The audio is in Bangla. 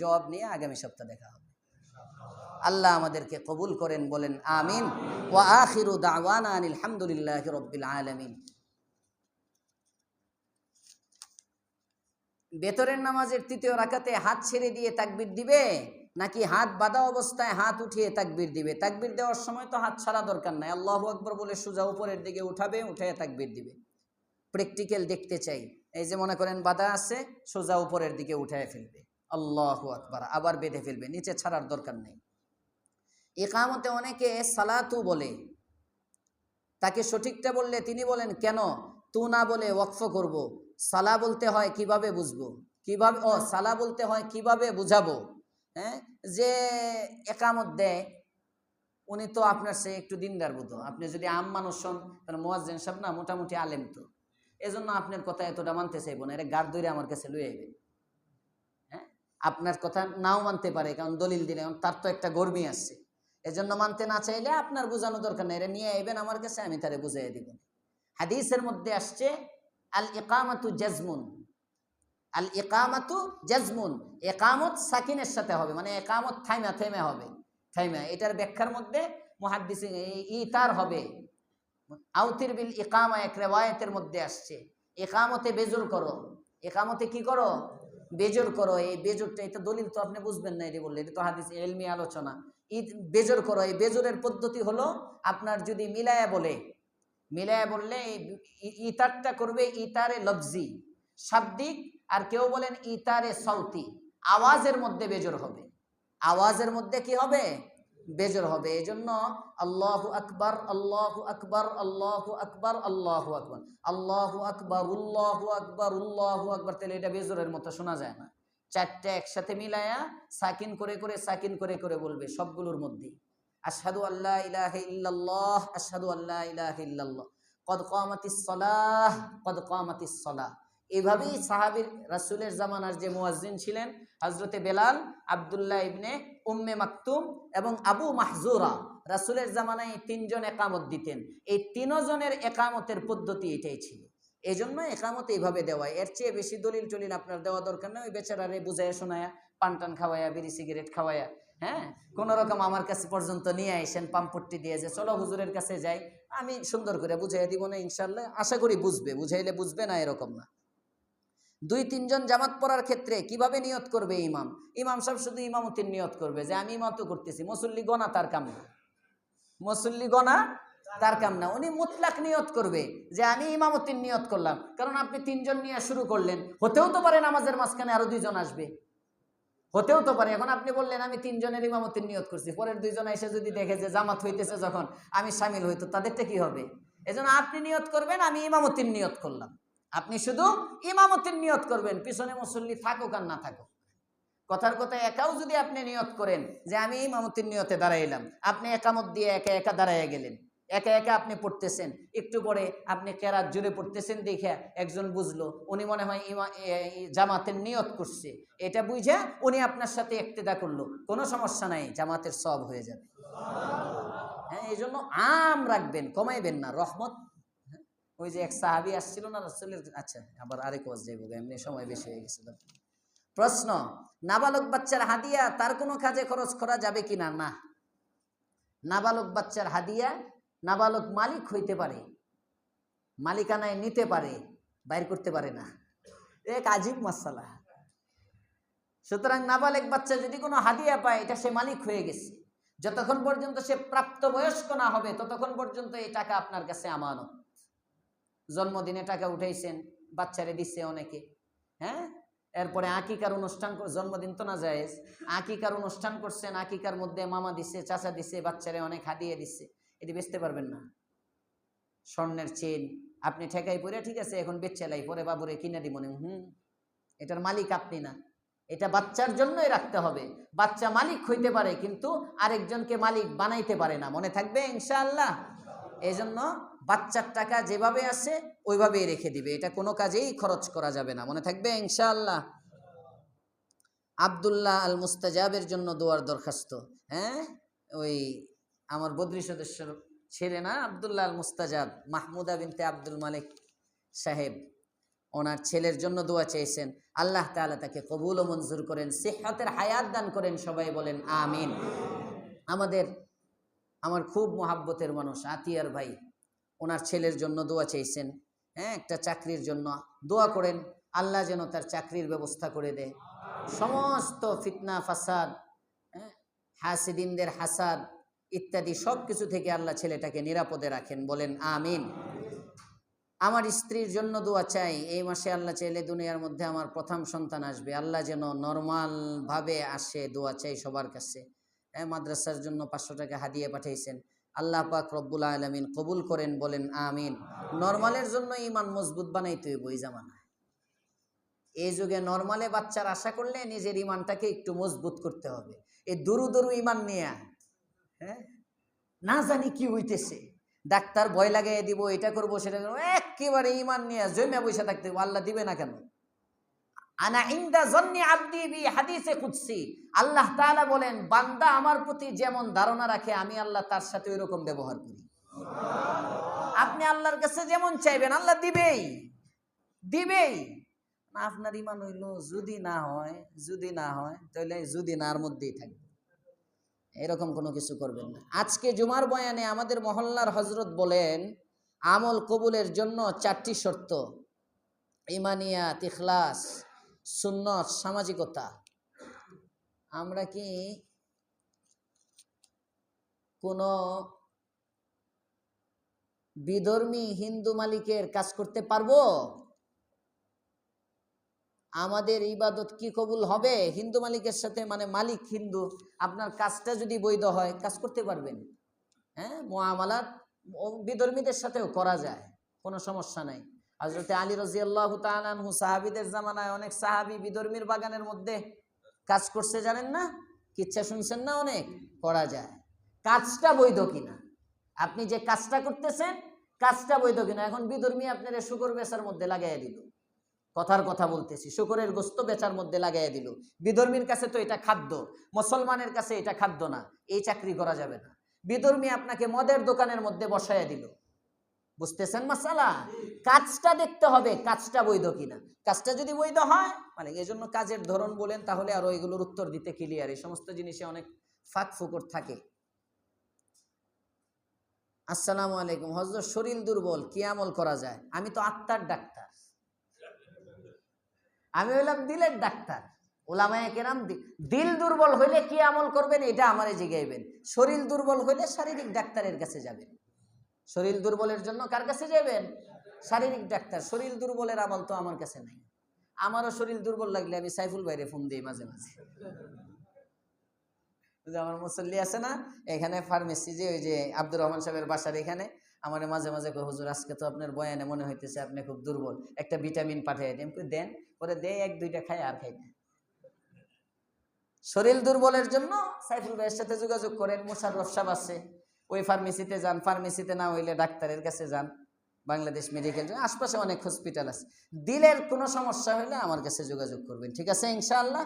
জবাব নিয়ে আগামী সপ্তাহ দেখা হবে। আল্লাহ আমাদেরকে কবুল করেন, বলেন আমিন। ওয়া আখিরু দাওয়ানা আনিল হামদুলিল্লাহি রাব্বিল বেতরের নামাজের তৃতীয় রাকাতে হাত ছেড়ে দিয়ে তাকবির দিবে, নাকি হাত বাঁধা অবস্থায় হাত উঠিয়ে তাকবির দিবে? তাকবির দেওয়ার সময় তো হাত ছাড়া দরকার নাই। আল্লাহ আকবর বলে সোজা উপরের দিকে উঠাবে উঠে তাকবির দিবে। প্র্যাকটিক্যাল দেখতে চাই। এই যে মনে করেন বাধা আছে, সোজা উপরের দিকে উঠায় ফেলবে। আল্লাহু আকবার, আবার বেঁধে ফেলবে, নিচে ছাড়ার দরকার নেই। একামতে অনেকে সালাতু বলে। তাকে সঠিকটা বললে তিনি বলেন, কেন? তু না বলে ওয়াকফ করব। সালা বলতে হয় কীভাবে বুঝব? কীভাবে, ও, সালা বলতে হয় কীভাবে বুঝাবো? হ্যাঁ? যে একামত দেয়, উনি তো আপনার সে একটু দিনদার বুধ। আপনি যদি আম মানুষ হন, তাহলে মোয়াজ্জেন সাহেব না মোটামুটি আলেম তো। এজন্য আপনার কথা এতটা মানতে চাইব না। এটা গার ধরে আমার কাছে লুয়ে আইবে হ্যাঁ আপনার কথা নাও মানতে পারে, কারণ দলিল দিলে তার তো একটা গর্মী আসছে এজন্য মানতে না চাইলে আপনার বোঝানো দরকার নেই এটা নিয়ে আইবেন আমার কাছে, আমি তারে বুঝাই দিব। হাদিসের মধ্যে আসছে, আল ইকামাতু জাজমুন। আল ইকামাতু জাজমুন, একামত সাকিনের সাথে হবে মানে একামত থাইমা থেমে হবে, থাইমা। এটার ব্যাখ্যার মধ্যে মুহাদ্দিস ইতার হবে। আউতির বিল ইকামা, এক রেওয়ায়তের মধ্যে আসছে, একামতে বেজুর করো। একামতে কি করো? বেজর করো, এই বেজরটা, এটা দলিল তো আপনি বুঝবেন না, এটি বললে, এটা তো হাদিস এলমি আলোচনা। ঈদ, বেজর করো, এই বেজরের পদ্ধতি হলো আপনার যদি মিলায়া বলে, মিলায়া বললে ইতারটা করবে ইতারে লফজি, শাব্দিক, আর কেউ বলেন ইতারে সৌতি আওয়াজের মধ্যে বেজর হবে। আওয়াজের মধ্যে কি হবে? বেজর হবে। এই জন্য আল্লাহু আকবার আল্লাহু আকবার, আল্লাহু আকবর আল্লাহু আকবর। আল্লাহু আকবর উল্লাহু আকবার উল্লাহু আকবার। তাহলে এটা বেজরের মতো শোনা যায় না। চারটা একসাথে মিলায়া সাকিন করে করে, সাকিন করে করে বলবে সবগুলোর মধ্যে। আশহাদু আল্লাহ ইলাহা ইল্লাল্লাহ আল্লাহ ইলাহা ইল্লাল্লাহ। কদ কামাতিস কদ কামাতিস এইভাবেই সাহাবীর, রাসূলের জামানার যে মুয়াজ্জিন ছিলেন, হযরতে বেলাল, আব্দুল্লাহ ইবনে উম্মে মাকতুম এবং আবু মাহজুরা রাসূলের জামানায় তিনজন একামত দিতেন। এই তিনজনের একামতের পদ্ধতি এটাই ছিল। এই জন্য একামত এইভাবে দেওয়া এর চেয়ে বেশি দলিল টলিল আপনার দেওয়া দরকার নেই ওই বেচারারে বুঝাইয়া শোনায়া পান টান খাওয়ায়া বিড়ি, সিগারেট খাওয়ায়া হ্যাঁ? কোনো রকম আমার কাছে পর্যন্ত নিয়ে আইসেন পাম্পট্টি দিয়ে যে, চলো হুজুরের কাছে যাই, আমি সুন্দর করে বুঝাই দিব না ইনশাল্লাহ আশা করি বুঝবে। বুঝাইলে বুঝবে না এরকম না। দুই তিনজন জামাত পড়ার ক্ষেত্রে কীভাবে নিয়ত করবে ইমাম? ইমাম সাহেব শুধু ইমামতির নিয়ত করবে যে, আমি ইমামত করতেছি, মুসল্লি গনা তার কাম না। মুসল্লি গনা তার কাম না। উনি মুতলাক নিয়ত করবে যে, আমি ইমামতির নিয়ত করলাম। কারণ আপনি তিনজন নিয়ে শুরু করলেন, হতেও তো পারে নামাজের মাঝখানে আরও দুইজন আসবে। হতেও তো পারে। এখন আপনি বললেন, আমি তিনজনের ইমামতির নিয়ত করছি। পরের দুইজন এসে যদি দেখে যে, জামাত হইতেছে যখন, আমি সামিল হইতো তাদেরটা কি হবে? এজন্য আপনি নিয়ত করবেন, আমি ইমামতির নিয়ত করলাম। আপনি শুধু ইমামতির নিয়ত করবেন, পিছনে মুসল্লি থাকুক আর না থাকুক। কথার কথা, একাও যদি আপনি নিয়ত করেন যে আমি ইমামতির নিয়তে দাঁড়াইলাম, আপনি একামত দিয়ে একা একা দাঁড়াইয়া গেলেন, একা একা আপনি পড়তেছেন, একটু পরে আপনি কেরাত জুড়ে পড়তেছেন দেখে একজন বুঝলো, উনি মনে হয় জামাতের নিয়ত করছে। এটা বুঝে উনি আপনার সাথে একতেদা করল। কোনো সমস্যা নাই, জামাতের সব হয়ে যাবে। হ্যাঁ এই জন্য আম রাখবেন, কমাইবেন না, রহমত ওই যে এক সাহাবি আসছিল না, রাসূলের আচ্ছা আবার আরেক ওয়াজ যাইব এমনি সময় বেশি হয়ে গেছিল প্রশ্ন, নাবালক বাচ্চার হাদিয়া তার কোনো কাজে খরচ করা যাবে কিনা? না। নাবালক বাচ্চার হাদিয়া নাবালক মালিক হইতে পারে, মালিকানায় নিতে পারে, বাইর করতে পারে না। এক আজীব মাসালা। সুতরাং নাবালেক বাচ্চা যদি কোনো হাদিয়া পায়, এটা সে মালিক হয়ে গেছে। যতক্ষণ পর্যন্ত সে প্রাপ্তবয়স্ক না হবে, ততক্ষণ পর্যন্ত এই টাকা আপনার কাছে আমানত। জন্মদিনে টাকা উঠাইছেন, বাচ্চারে দিচ্ছে অনেকে হ্যাঁ? এরপরে আকিকার অনুষ্ঠান জন্মদিন তো না যায় আকিকার অনুষ্ঠান করছেন, আকিকার মধ্যে মামা দিচ্ছে চাচা দিচ্ছে বাচ্চারে অনেক হাদিয়ে দিচ্ছে এটি বেচতে পারবেন না। স্বর্ণের চেন আপনি ঠেকাই পরে ঠিক আছে, এখন বেচেলাই পরে বাবুরে কিনে দিব হুম, এটার মালিক আপনি না। এটা বাচ্চার জন্যই রাখতে হবে। বাচ্চা মালিক হইতে পারে, কিন্তু আরেকজনকে মালিক বানাইতে পারে না। মনে থাকবে ইনশাআল্লাহ? এই জন্য বাচ্চার টাকা যেভাবে আসে, ওইভাবেই রেখে দিবে। এটা কোনো কাজেই খরচ করা যাবে না। মনে থাকবে, ইনশাআল্লাহ। আবদুল্লাহ আল মুস্তাজাবের জন্য দোয়ার দরখাস্ত। হ্যাঁ? ওই আমার বদ্রী সদস্যর ছেলে না, আবদুল্লাহ আল মুস্তাজাব মাহমুদা বিনতে আব্দুল মালিক সাহেব। ওনার ছেলের জন্য দোয়া চেয়েছেন। আল্লাহ তাআলা তাকে কবুল ও মঞ্জুর করেন, সেহতের হায়াত দান করেন, সবাই বলেন, আমিন। আমাদের, আমার খুব মহাব্বতের মানুষ, আতিয়ার ভাই। ওনার ছেলের জন্য দোয়া চেয়েছেন হ্যাঁ একটা চাকরির জন্য দোয়া করেন। আল্লাহ যেন তার চাকরির ব্যবস্থা করে দেয়। সমস্ত ফিতনা, ফাসাদ হ্যাঁ হাসিদিনদের হাসাদ ইত্যাদি সব কিছু থেকে আল্লাহ ছেলেটাকে নিরাপদে রাখেন, বলেন আমিন। আমার স্ত্রীর জন্য দোয়া চাই। এই মাসে আল্লাহ চাইলে দুনিয়ার মধ্যে আমার প্রথম সন্তান আসবে। আল্লাহ যেন নর্মাল ভাবে আসে দোয়া চাই সবার কাছে। হ্যাঁ মাদ্রাসার জন্য পাঁচশো টাকা হাদিয়ে পাঠিয়েছেন আল্লাহ পাক রব্বুল আলমিন কবুল করেন, বলেন, আমিন। নর্মালের জন্য ইমান মজবুত বানাইতে হইব এই জামানায়। এই যুগে নর্মালে বাচ্চার আশা করলে নিজের ইমানটাকে একটু মজবুত করতে হবে। এই দরু দরু ইমান নিয়ে হ্যাঁ? না জানি কি হইতেছে। ডাক্তার ভয় লাগাই দিব, এটা করব, সেটা করব। একেবারে ইমান নিয়ে জমে বসে থাকতে আল্লাহ দিবে না কেন? আনা ইন্দা জন্নি আব্দি বি হাদিসে কুদসি। আল্লাহ তাআলা বলেন, বান্দা আমার প্রতি যেমন ধারণা রাখে, আমি আল্লাহ তার সাথে ওইরকম ব্যবহার করি। আপনি আল্লাহর কাছে যেমন চাইবেন, আল্লাহ দিবেই। দিবেই। আপনার ইমান হইল, যদি না হয়, যদি না হয় তাহলে যদি নার মধ্যেই থাকবে। এরকম কোনো কিছু করবেন না। আজকে জুমার বয়ানে আমাদের মহল্লার হজরত বলেন, আমল কবুলের জন্য চারটি শর্ত। ইমানিয়াত ইখলাস সুন্নত, সামাজিকতা। আমরা কি কোনো বিধর্মী হিন্দু মালিকের কাজ করতে পারব? আমাদের ইবাদত কি কবুল হবে? হিন্দু মালিকের সাথে মানে মালিক হিন্দু, আপনার কাজটা যদি বৈধ হয়, কাজ করতে পারবেন। হ্যাঁ মোয়ামালাত ও বিধর্মীদের সাথেও করা যায়, কোনো সমস্যা নাই। হজরতে আলী রাজিয়াল্লাহু তাআলাহু সাহাবিদের জামানায় অনেক সাহাবী বিধর্মীর বাগানের মধ্যে কাজ করছে জানেন না? কিচ্ছা শুনছেন না অনেক? করা যায়। কাজটা বৈধ কিনা? আপনি যে কাজটা করতেছেন, কাজটা বৈধ কিনা? এখন বিধর্মী আপনার শুকর বেচার মধ্যে লাগাইয়া দিল। কথার কথা বলতেছি, শুকরের গোস্ত বেচার মধ্যে লাগাইয়া দিল। বিধর্মীর কাছে তো এটা খাদ্য, মুসলমানের কাছে এটা খাদ্য না, এই চাকরি করা যাবে না। বিধর্মী আপনাকে মদের দোকানের মধ্যে বসাইয়া দিল। বুঝতেছেন মাসালা কাজটা দেখতে হবে, কাজটা বৈধ কিনা। কাজটা যদি বৈধ হয় মানে এই জন্য কাজের ধরন বলেন, তাহলে আরও এগুলোর উত্তর দিতে ক্লিয়ার এই সমস্ত জিনিসে অনেক ফাঁক ফুকর থাকে। আসসালামু আলাইকুম। হজরত শরীর দুর্বল, কি আমল করা যায়? আমি তো আত্মার ডাক্তার। আমি হইলাম দিলের ডাক্তার। ওলামায় কেরাম দিল দুর্বল হইলে কি আমল করবেন? এটা আমারে জিগাইবেন। শরীর দুর্বল হইলে শারীরিক ডাক্তারের কাছে যাবেন। শরীর দুর্বলের জন্য কার কাছে যাবেন শারীরিক ডাক্তার। শরীর দুর্বলের আমল তো আমার কাছে নাই। আমারও শরীর দুর্বল লাগলে আমি সাইফুল ভাইরে ফোন দিই মাঝে মাঝে। আমার মুসল্লি আছে না, এখানে ফার্মেসি যে ওই যে আব্দুর রহমান সাহেবের বাসার এখানে, আমার মাঝে মাঝে হুজুর, আজকে তো আপনার বয়ানে মনে হইতেছে আপনি খুব দুর্বল। একটা ভিটামিন পাঠিয়ে দেন। দেন। পরে দে এক, দুইটা খাই আর খাই শরীর দুর্বলের জন্য সাইফুল ভাইয়ের সাথে যোগাযোগ করেন, মোশাররফ সাহেব আছে। ওই ফার্মেসিতে যান ফার্মেসিতে না হইলে ডাক্তারের কাছে যান। বাংলাদেশ মেডিকেল আশপাশে অনেক হসপিটাল আছে। দিলের কোনো সমস্যা হলে আমার কাছে যোগাযোগ করবেন, ঠিক আছে ইনশাআল্লাহ?